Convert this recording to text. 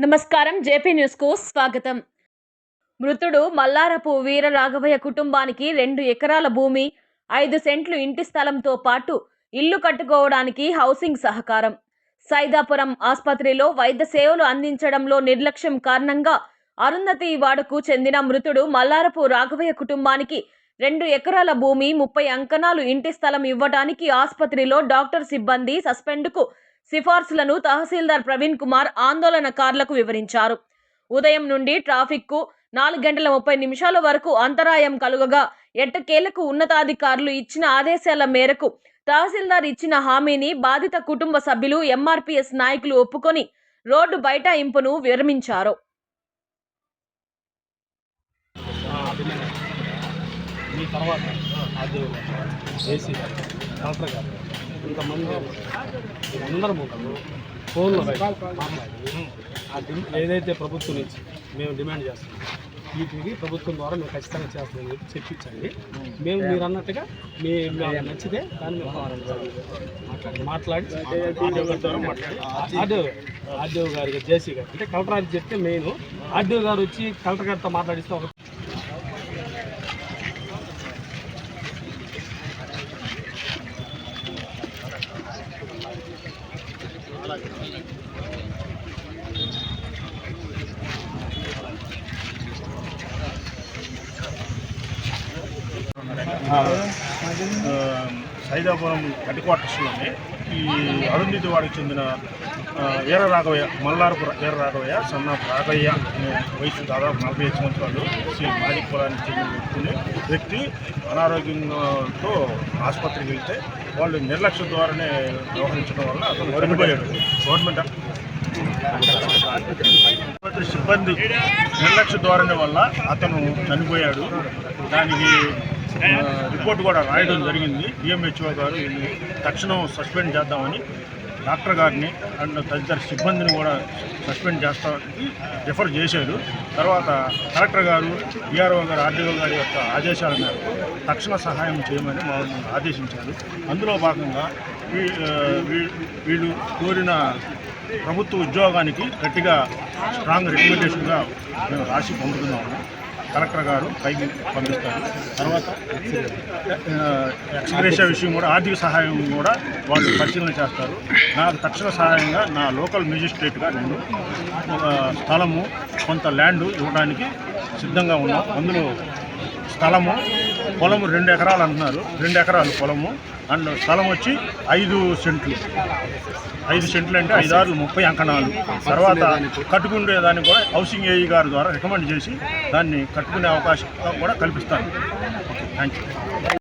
నమస్కారం జేపీ న్యూస్కు స్వాగతం. మృతుడు మల్లారపు వీర రాఘవయ్య కుటుంబానికి రెండు ఎకరాల భూమి ఐదు సెంట్లు ఇంటి స్థలంతో పాటు ఇల్లు కట్టుకోవడానికి హౌసింగ్ సహకారం. సైదాపురం ఆసుపత్రిలో వైద్య సేవలు అందించడంలో నిర్లక్ష్యం కారణంగా అరుంధతి వాడకు చెందిన మృతుడు మల్లారపు రాఘవయ్య కుటుంబానికి రెండు ఎకరాల భూమి ముప్పై అంకణాలు ఇంటి స్థలం ఇవ్వడానికి ఆసుపత్రిలో డాక్టర్ సిబ్బంది సస్పెండ్కు సిఫార్సులను తహసీల్దార్ ప్రవీణ్ కుమార్ ఆందోళనకారులకు వివరించారు. ఉదయం నుండి ట్రాఫిక్కు నాలుగు గంటల ముప్పై నిమిషాల వరకు అంతరాయం కలుగగా ఎట్టకేలకు ఉన్నతాధికారులు ఇచ్చిన ఆదేశాల మేరకు తహసీల్దార్ ఇచ్చిన హామీని బాధిత కుటుంబ సభ్యులు ఎంఆర్పీఎస్ నాయకులు ఒప్పుకొని రోడ్డు బైఠాయింపును విరమించారు. తర్వాత అది కలెక్టర్ గారు. ఇంతమంది అందరం ఫోన్లో ఆ డిమ్ ఏదైతే ప్రభుత్వం నుంచి మేము డిమాండ్ చేస్తున్నాం వీటికి ప్రభుత్వం ద్వారా మేము ఖచ్చితంగా చేస్తామని చెప్పి చెప్పించండి. మేము మీరు అన్నట్టుగా మీ నచ్చితే దాన్ని మేము మాట్లాడి మాట్లాడి ఆర్డీఓ గారి ఆర్డీఓ గారికి జేసీ గారు అంటే కలెక్టర్ గారికి చెప్తే మెయిన్. ఆర్డీఓ గారు వచ్చి కలెక్టర్ గారితో మాట్లాడిస్తే సైదాపురం హెడ్ క్వార్టర్స్లోనే ఈ అరుంధతి వాడికి చెందిన ఆ, వీర రాఘవయ్య మల్లారపు వీర రాఘవయ్య సన్న రాఘవయ్య అనే వయసు దాదాపు నలభై ఐదు సంవత్సరాలు శ్రీ మాది కులానికి చెందిన వ్యక్తిని వ్యక్తి అనారోగ్యంతో ఆసుపత్రికి వెళ్తే వాళ్ళు నిర్లక్ష్యం ద్వారానే వ్యవహరించడం వల్ల అతను గవర్నమెంట్? ఆసుపత్రి సిబ్బంది నిర్లక్ష్య ధోరణి వల్ల అతను చనిపోయాడు. దానికి రిపోర్ట్ కూడా రాయడం జరిగింది. డిఎంహెచ్ఓ గారు తక్షణం సస్పెండ్ చేద్దామని డాక్టర్ గారిని అండ్ తదితర సిబ్బందిని కూడా సస్పెండ్ చేస్తానికి రిఫర్ చేశారు. తర్వాత కలెక్టర్ గారు డిఆర్ఓ గారు ఆర్డీఓ గారి యొక్క ఆదేశాల మేరకు తక్షణ సహాయం చేయమని మమ్మల్ని ఆదేశించారు. అందులో భాగంగా వీ- వీ- వీళ్ళు కోరిన ప్రభుత్వ ఉద్యోగానికి గట్టిగా స్ట్రాంగ్ రికమెండేషన్గా మేము రాసి పంపుతున్నాము కలెక్టర్ గారు పైకి పంపిస్తారు. తర్వాత ఎక్స్గ్రేషియా విషయం కూడా ఆర్థిక సహాయం కూడా వాళ్ళు పరిశీలన చేస్తారు. నాకు తక్షణ సహాయంగా నా లోకల్ మెజిస్ట్రేట్గా నేను ఒక స్థలము కొంత ల్యాండ్ ఇవ్వడానికి సిద్ధంగా ఉన్నాం. అందులో స్థలము పొలము రెండు ఎకరాలు అంటున్నారు. రెండు ఎకరాలు పొలము. అండ్ స్థలం వచ్చి ఐదు సెంట్లు. ఐదు సెంట్లు అంటే ఐదు ఆరు ముప్పై అంకణాలు. తర్వాత కట్టుకునే దాన్ని కూడా హౌసింగ్ ఏఈ గారి ద్వారా రికమెండ్ చేసి దాన్ని కట్టుకునే అవకాశం కూడా కల్పిస్తాను ఓకే థ్యాంక్ యూ